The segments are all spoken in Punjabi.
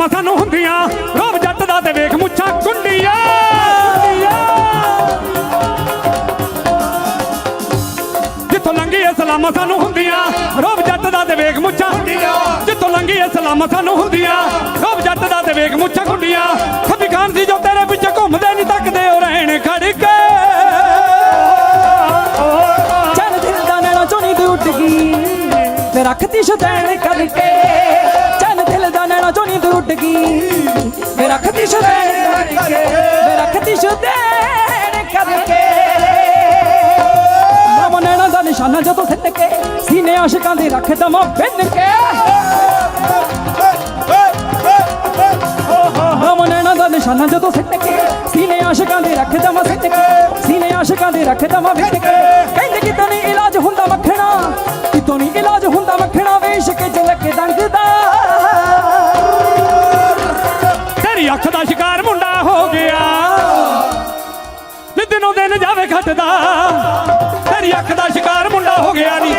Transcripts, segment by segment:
ਸਲਾਮਾਂ ਸਾਨੂੰ ਹੁੰਦੀਆਂ। ਰੋਬ ਜੱਟ ਦਾ ਤੇ ਵੇਖ ਮੁੱਛਾਂ ਕੁੰਡੀਆਂ ਜਿੱਥੋਂ ਲੰਘੀ ਇਹ ਸਲਾਮਾਂ ਸਾਨੂੰ ਹੁੰਦੀਆਂ, ਰੋਬ ਜੱਟ ਦਾ ਤੇ ਵੇਖ ਮੁੱਛਾਂ ਹੁੰਦੀਆਂ ਜਿੱਥੋਂ ਲੰਘੀ ਇਹ ਸਲਾਮਾਂ ਸਾਨੂੰ ਹੁੰਦੀਆਂ, ਰੋਬ ਜੱਟ ਦਾ ਤੇ ਵੇਖ ਮੁੱਛਾਂ ਹੁੰਦੀਆਂ ਖੱਬੀ ਖਾਨ ਸੀ ਜੋ ਤੇਰੇ ਪਿੱਛੇ ਘੁੰਮਦੇ ਨਹੀਂ ਤੱਕਦੇ, ਉਹ ਰਹਿਣ ਖੜ ਕੇ। ਚੱਲ ਦਿਲ ਦਾ ਨੈਣਾ ਚੋਣੀ ਤੇ ਉੱਡ ਗਈ ਤੇ ਰੱਖਤੀ ਸ਼ਦੈਣ ਕਰਕੇ। ਚੋਣੀ ਤੇ ਉੱਡ ਗਈ ਤੇ ਕਰਕੇ ਤੇ ਰੱਖਤੀ ਸ਼ਦੈਣ ਕਰਕੇ। ਨਾਮ ਨੈਣਾ ਦਾ ਨਿਸ਼ਾਨਾ ਜਦੋਂ ਸਿੱਟ ਕੇ, ਸੀਨੇ ਆਸ਼ਿਕਾਂ ਦੇ ਰੱਖ ਦਵਾਂ ਬਿੰਨ ਕੇ। ਨਾਮ ਨੈਣਾ ਦਾ ਨਿਸ਼ਾਨਾ ਜਦੋਂ ਸਿੱਟ ਕੇ, ਸੀਨੇ ਆਸ਼ਿਕਾਂ ਦੇ ਰੱਖ ਦਵਾਂ ਸਿੱਟ ਕੇ, ਸੀਨੇ ਆਸ਼ਿਕਾਂ ਦੇ ਰੱਖ ਦਵਾਂ ਵਿਟ ਕੇ। ਕਹਿੰਦੇ ਕਿਤੋਂ ਦਿਨ ਤੇਰੀ ਅੱਖ ਦਾ ਸ਼ਿਕਾਰ ਮੁੰਡਾ ਹੋ ਗਿਆ ਨੀ।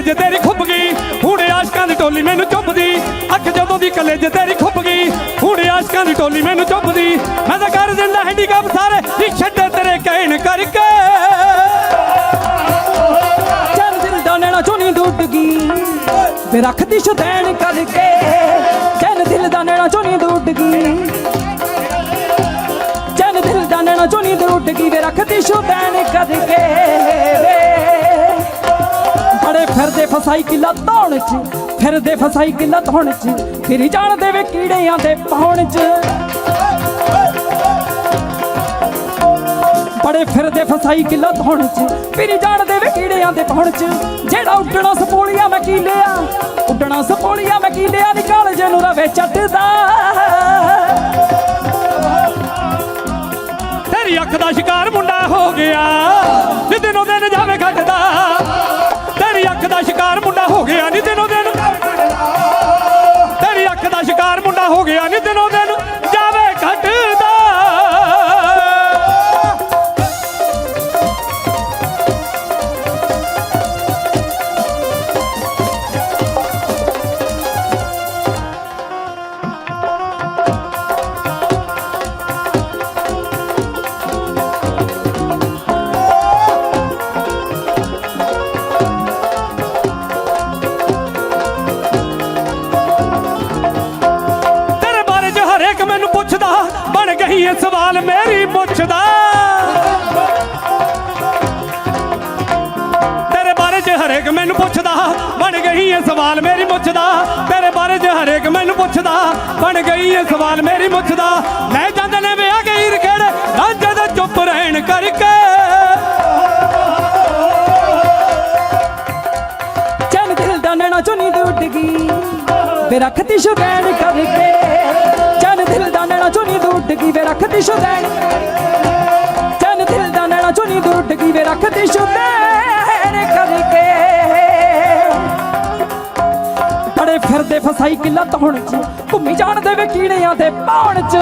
ਜਦੋਂ ਦੀ ਤੇਰੀ ਖੁੱਪ ਗਈ, ਹੁਣ ਆਸ਼ਕਾਂ ਦੀ ਟੋਲੀ ਮੈਨੂੰ ਚੁੱਪਦੀ ਅੱਖ ਜਦੋਂ ਦੀ ਕੱਲੇ ਤੇਰੀ ਖੁੱਪ ਗਈ, ਹੁਣ ਆਸ਼ਕਾਂ ਦੀ ਟੋਲੀ ਮੈਨੂੰ ਚੁੱਪਦੀ ਮੈਂ ਤਾਂ ਕਰ ਦਿੰਦਾ ਹੈਂਡੀਕੈਪ ਸਾਰੇ ਹੀ ਛੱਡੇ ਤੇਰੇ ਕਹਿਣ ਕਰਕੇ। ਚੱਲ ਦਿਲ ਦਾ ਨੈਣਾ ਚੋਣੀ ਤੇ ਗਈ, ਤੇ ਰੱਖਤੀ ਸ਼ਦੈਣ ਕਰਕੇ। ਚੰਨ ਦਿਲ ਦਾ ਨੈਣਾ ਚੋਣੀ ਤੇ ਉੱਡ ਗਈ। ਚੱਲ ਦਿਲ ਦਾ ਨੈਣਾ ਚੋਣੀ ਤੇ ਗਈ ਵੇ ਰੱਖਤੀ ਸ਼ਦੈਣ ਕਰਕੇ। ਬੜੇ ਧੌਣ ਚ, ਫਿਰਦੇ ਫਸਾਈ ਧੌਣ ਚ ਫਿਰ ਜਾਣਦੇ ਵੇ ਕੀੜਿਆਂ ਦੇ ਪੌਣ ਚ। ਬੜੇ ਫਿਰਦੇ ਫਸਾਈ ਧੌਣ ਚ ਫਿਰ ਜਾਣਦੇ ਵੇ ਕੀੜਿਆਂ ਦੇ ਪੌਣ ਚ। ਜਿਹੜਾ ਉੱਡਣਾ ਸਪੋਲੀਆਂ ਮੈਂ ਕੀ ਲਿਆ, ਉੱਡਣਾ ਸਪੋਲੀਆਂ ਮੈਂ ਕੀ ਲਿਆ ਨੀ ਕਾਲਜੇ ਨੂੰ ਰਵੇ ਚੱਟਦਾ ਤੇਰੀ ਅੱਖ ਦਾ ਸ਼ਿਕਾਰ ਮੁੰਡਾ ਹੋ ਗਿਆ ਨੀ ਦਿਨੋਂ ਦਿਨ ਹੋ ਬਣ ਇਹ ਸਵਾਲ ਮੇਰੀ ਪੁੱਛਦਾ। ਤੇਰੇ ਬਾਰੇ 'ਚ ਹਰੇਕ ਮੈਨੂੰ ਪੁੱਛਦਾ, ਬਣ ਗਈ ਇਹ ਸਵਾਲ ਮੇਰੀ ਪੁੱਛਦਾ। ਤੇਰੇ ਬਾਰੇ 'ਚ ਹਰੇਕ ਮੈਨੂੰ ਪੁੱਛਦਾ, ਬਣ ਗਈ ਇਹ ਸਵਾਲ ਮੇਰੀ ਪੁੱਛਦਾ। ਲੈ ਜਾਂਦੇ ਨੇ ਵਿਆਹ ਗਈ ਹੀਰ ਕਿਹੜੇ ਰਾਂਝੇ ਚੁੱਪ ਰਹਿਣ ਕਰਕੇ। ਚੱਲ ਦਿਲ ਦਾ ਨੈਣਾ ਚੋਣੀ ਤੇ ਉੱਡ ਗਈ। ਵੇ ਰੱਖਤੀ ਸ਼ਦੈਣ ਕਰਕੇ। ਗਈ ਕਰਕੇ। ਬੜੇ ਫਿਰਦੇ ਫਸਾਈ ਕਿਲਾ ਧੌਣ ਚ, ਘੁੰਮੀ ਜਾਣਦੇ ਵੇ ਕੀੜਿਆਂ ਦੇ ਪੌਣ ਚ।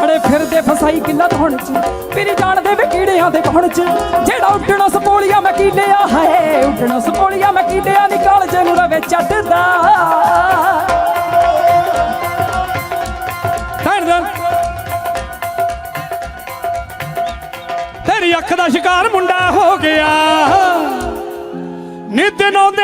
ਬੜੇ ਫਿਰਦੇ ਫਸਾਈ ਕਿੱਲਾ ਹੁਣ ਚ, ਫਿਰ ਜਾਣਦੇ ਵੇ ਕੀੜਿਆਂ ਦੇ ਪਾਉਣ ਚ। ਜਿਹੜਾ ਉੱਡਣਾ ਸਪੋਲੀਆਂ ਮੈਂ ਕੀ ਹੈ, ਉੱਡਣਾ ਸਪੋਲੀਆਂ ਮੈਂ ਕੀ ਲਿਆ ਨਿਕਾਲ ਜੇ ਨੂੰ ਰਵੇ ਚੱਟਦਾ। ਦਾ ਸ਼ਿਕਾਰ ਮੁੰਡਾ ਹੋ ਗਿਆ। ਨੀ ਦਿਨੋਂ ਦਿਨ